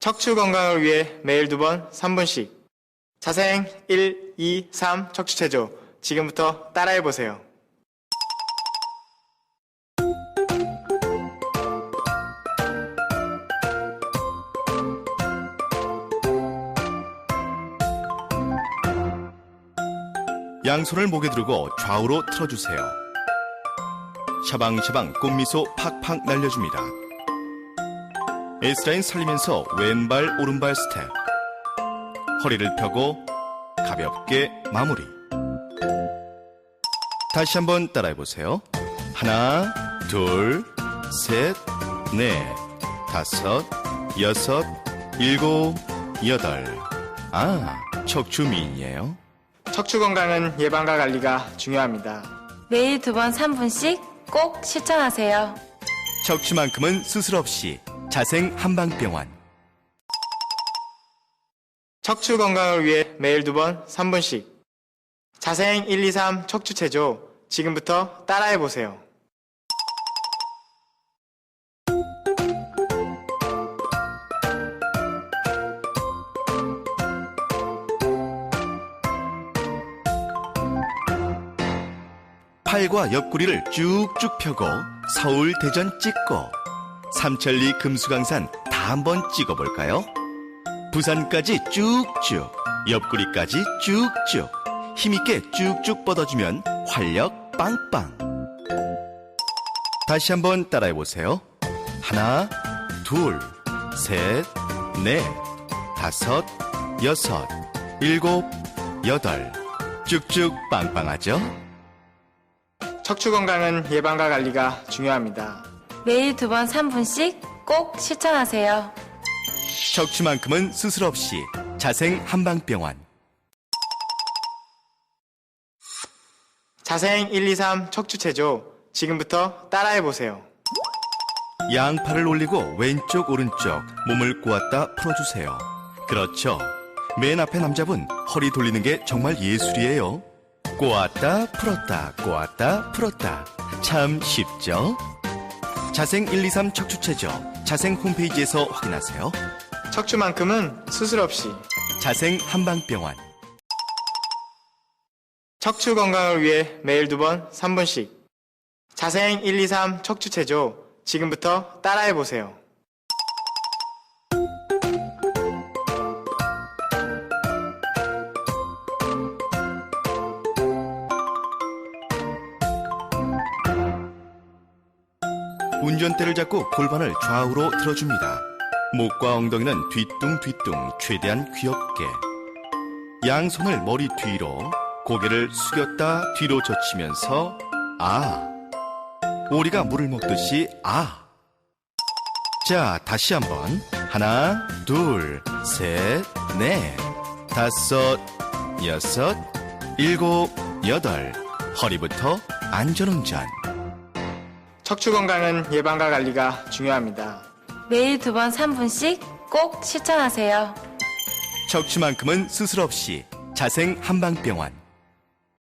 척추 건강을 위해 매일 두 번 3분씩. 자생 1, 2, 3 척추 체조. 지금부터 따라해 보세요. 양손을 목에 두르고 좌우로 틀어주세요. 샤방샤방 꽃미소 팍팍 날려줍니다. S라인 살리면서 왼발 오른발 스텝. 허리를 펴고 가볍게 마무리. 다시 한번 따라해보세요. 하나, 둘, 셋, 넷, 다섯, 여섯, 일곱, 여덟. 아, 척추 미인이에요. 척추 건강은 예방과 관리가 중요합니다. 매일 두 번 3분씩 꼭 실천하세요. 척추만큼은 수술 없이 자생 한방병원. 척추 건강을 위해 매일 두 번 3분씩. 자생 1, 2, 3 척추 체조. 지금부터 따라해 보세요. 팔과 옆구리를 쭉쭉 펴고 서울 대전 찍고 삼천리 금수강산 다 한번 찍어볼까요? 부산까지 쭉쭉 옆구리까지 쭉쭉 힘있게 쭉쭉 뻗어주면 활력 빵빵 다시 한번 따라해보세요 하나 둘 셋 넷 다섯 여섯 일곱 여덟 쭉쭉 빵빵하죠? 척추 건강은 예방과 관리가 중요합니다. 매일 두 번 3분씩 꼭 실천하세요. 척추만큼은 수술 없이 자생 한방병원. 자생 1, 2, 3 척추 체조. 지금부터 따라해보세요. 양팔을 올리고 왼쪽 오른쪽 몸을 꼬았다 풀어주세요. 그렇죠. 맨 앞에 남자분 허리 돌리는 게 정말 예술이에요. 꼬았다 풀었다 꼬았다 풀었다 참 쉽죠? 자생 123 척추체조 자생 홈페이지에서 확인하세요. 척추만큼은 수술 없이. 자생 한방병원. 척추 건강을 위해 매일 두 번 3분씩. 자생 1, 2, 3 척추체조. 지금부터 따라해보세요. 운전대를 잡고 골반을 좌우로 틀어줍니다. 목과 엉덩이는 뒤뚱뒤뚱 최대한 귀엽게. 양손을 머리 뒤로, 고개를 숙였다 뒤로 젖히면서 아. 오리가 물을 먹듯이 아. 자, 다시 한번. 하나, 둘, 셋, 넷, 다섯, 여섯, 일곱, 여덟. 허리부터 안전운전. 척추 건강은 예방과 관리가 중요합니다. 매일 두 번 3분씩 꼭 실천하세요. 척추만큼은 수술 없이 자생 한방병원.